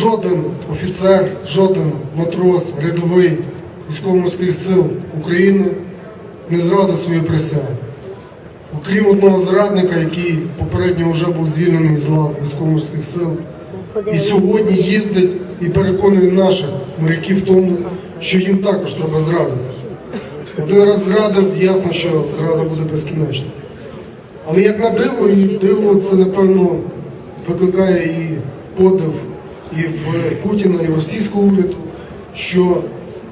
жоден офіцер, жоден матрос, рядовий військово-морських сил України не зрадив свою присягу. Окрім одного зрадника, який попередньо вже був звільнений з лав військово-морських сил, і сьогодні їздить і переконує наших моряків в тому, що їм також треба зрадити. Один раз зрадив, ясно, що зрада буде безкінечна. Але як на диво, і диво це, напевно, викликає і подив і в Путіна, і в російського уряду, що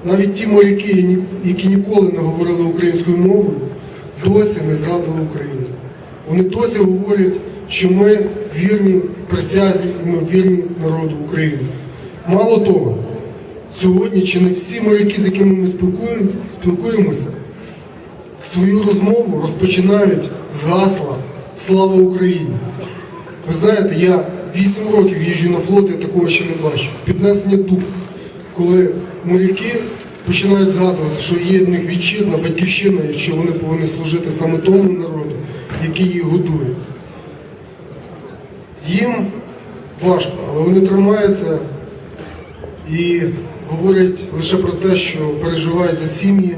навіть ті моряки, які ніколи не говорили українською мовою, досі не зрадили Україну. Вони досі говорять, що ми вірні присязі і ми вірні народу України. Мало того, сьогодні чи не всі моряки, з якими ми спілкуємо- спілкуємося, свою розмову розпочинають з гасла Слава Україні. Ви знаєте, я 8 років їжджу на флот, я такого ще не бачив. Піднесення духу, коли моряки починають згадувати, що є в них вітчизна, батьківщина, і що вони повинні служити саме тому народу, який їх годує. Їм важко, але вони тримаються і говорять лише про те, що переживають за сім'ї,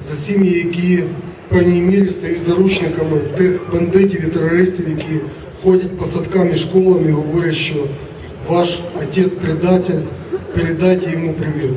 за сім'ї, які в певній мірі стають заручниками тих бандитів і терористів, які ходять по садкам і школам і говорять, що ваш отець предатель, передайте йому привіт.